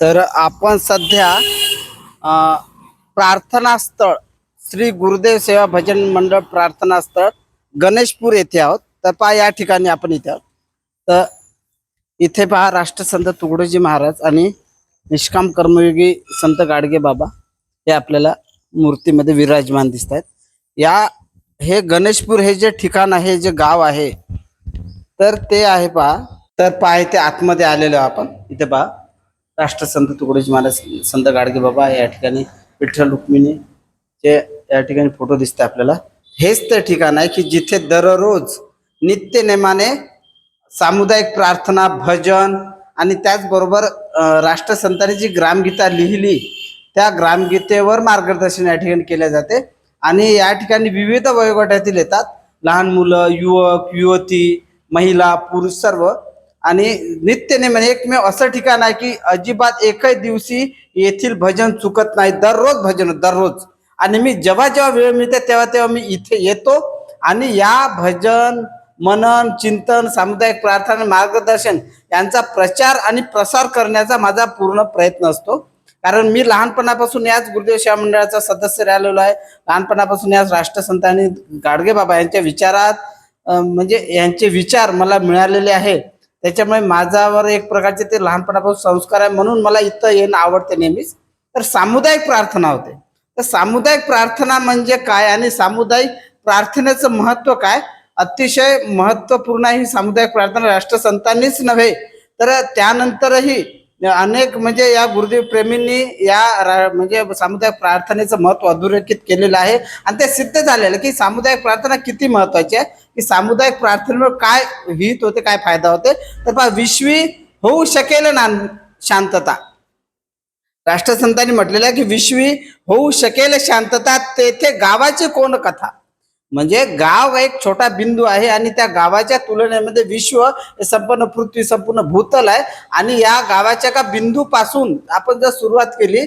तर आपण सध्या प्रार्थनास्थळ प्रार्थना स्थळ श्री गुरुदेव सेवा भजन मंडळ प्रार्थना स्थळ गणेशपूर येथे आहोत. तर पहा या ठिकाणी आपण इथे आहोत. तर इथे पहा राष्ट्रसंत तुकडोजी महाराज आणि निष्काम कर्मयोगी संत गाडगे बाबा हे आपल्याला मूर्तीमध्ये विराजमान दिसत आहेत या हे गणेशपूर हे जे ठिकाण आहे जे गाव आहे तर ते आहे पहा. तर पहा इथे आतमध्ये आलेलो आपण. इथे पहा. राष्ट्रसंत तुकडोजी महाराज संत गाडगे बाबा या ठिकाणी विठ्ठल रुक्मिणी चे या ठिकाणी फोटो दिसते आपल्याला. हेच ते ठिकाण आहे की जिथे दररोज नित्य नेमाने सामुदायिक प्रार्थना भजन आणि त्याचबरोबर राष्ट्रसंतांनी जी ग्रामगीता लिहिली त्या ग्रामगीतेवर मार्गदर्शन या ठिकाणी केले जाते. आणि या ठिकाणी विविध वयोगटातील येतात. लहान मुलं युवक युवती महिला पुरुष सर्व आणि नित्य नेमाने एकमेव असं ठिकाण आहे की अजिबात एकही दिवशी येथील भजन चुकत नाही. दररोज भजन दररोज. आणि मी जेव्हा जेव्हा वेळ मिळते तेव्हा तेव्हा मी इथे येतो आणि या भजन मनन चिंतन सामुदायिक प्रार्थना मार्गदर्शन यांचा प्रचार आणि प्रसार करण्याचा माझा पूर्ण प्रयत्न असतो. कारण मी लहानपणापासून याच गुरुदेव सेवा मंडळाचा सदस्य राहिलेलो आहे. लहानपणापासून याच राष्ट्रसंतांनी गाडगे बाबा यांच्या विचारात म्हणजे यांचे विचार मला मिळालेले आहे. त्याच्यामुळे माझ्यावर एक प्रकारचे ते लहानपणापासून संस्कार आहे म्हणून मला इथं येणं आवडते नेहमीच. तर सामुदायिक प्रार्थना होते. तर सामुदायिक प्रार्थना म्हणजे काय आणि सामुदायिक प्रार्थनेचं महत्त्व काय? अतिशय महत्त्वपूर्ण ही सामुदायिक प्रार्थना. राष्ट्रसंतांनीच नव्हे तर त्यानंतरही अनेक म्हणजे या गुरुदेव प्रेमींनी या रा- म्हणजे सामुदायिक प्रार्थनेचं महत्त्व अधोरेखित केलेलं आहे. आणि ते सिद्ध झालेलं की सामुदायिक प्रार्थना किती महत्वाची आहे? की सामुदायिक प्रार्थनेवर काय हित होते काय फायदा होते? तर पहा विश्वी होऊ शकेल ना शांतता. राष्ट्रसंतांनी म्हटलेलं आहे की विश्वी होऊ शकेल शांतता तेथे गावाची कोण कथा म्हणजे गाव एक छोटा बिंदू आहे आणि त्या गावाच्या तुलनेमध्ये विश्व हे संपूर्ण पृथ्वी संपूर्ण भूतल आहे. आणि या गावाच्या का बिंदू पासून आपण जर सुरुवात केली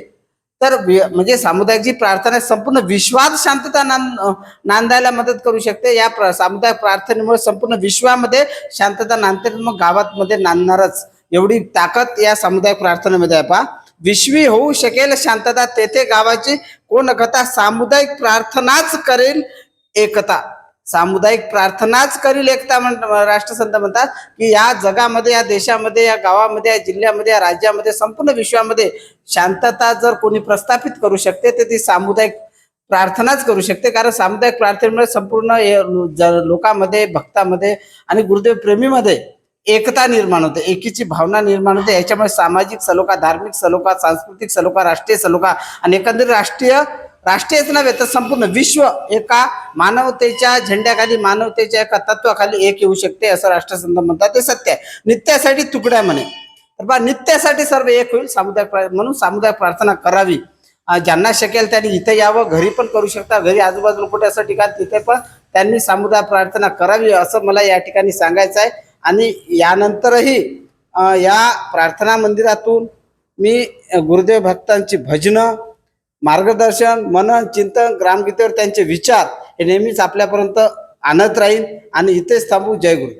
तर म्हणजे सामुदायिक जी प्रार्थना आहे, संपूर्ण विश्वात शांतता नांद नांदायला मदत करू शकते. या प्र- सामुदायिक प्रार्थनेमुळे संपूर्ण विश्वामध्ये शांतता नांदते मग गावात मध्ये नांदणारच. एवढी ताकद या सामुदायिक प्रार्थनेमध्ये आहे पहा. विश्वी होऊ शकेल शांतता तेथे गावाची कोण कथा सामुदायिक प्रार्थनाच करेल एकता. सामुदायिक प्रार्थनाच करील एकता म्हण राष्ट्रसंत म्हणतात की या जगामध्ये या देशामध्ये या गावामध्ये या जिल्ह्यामध्ये या राज्यामध्ये संपूर्ण विश्वामध्ये शांतता जर कोणी प्रस्थापित करू शकते तर ती सामुदायिक प्रार्थनाच करू शकते. कारण सामुदायिक प्रार्थनेमुळे संपूर्ण हे ज- लोकांमध्ये भक्तामध्ये आणि गुरुदेव प्रेमीमध्ये एकता निर्माण होते. एकीची भावना निर्माण होते. याच्यामुळे सामाजिक सलोखा धार्मिक सलोखा सांस्कृतिक सलोखा राष्ट्रीय सलोखा आणि एकंदरीत राष्ट्रीय राष्ट्रीयच नव्हे तर संपूर्ण विश्व एका मानवतेच्या झेंड्याखाली मानवतेच्या एका तत्वाखाली एक येऊ शकते असं राष्ट्रसंत म्हणतात. ते सत्य आहे. नित्यासाठी तुकड्या म्हणे. तर बा नित्यासाठी सर्व एक होईल सामुदायिक म्हणून सामुदायिक प्रार्थना करावी. ज्यांना शकेल त्यांनी इथे यावं घरी पण करू शकता घरी आजूबाजूला कुठे असं ठिकाण तिथे पण त्यांनी सामुदायिक प्रार्थना करावी असं मला या ठिकाणी सांगायचं आहे. आणि यानंतरही या प्रार्थना मंदिरातून मी गुरुदेव भक्तांची भजनं मार्गदर्शन मनन चिंतन ग्रामगीतेवर त्यांचे विचार हे नेहमीच आपल्यापर्यंत आणत राहील. आणि इथेच थांबू. जय गुरुदेव.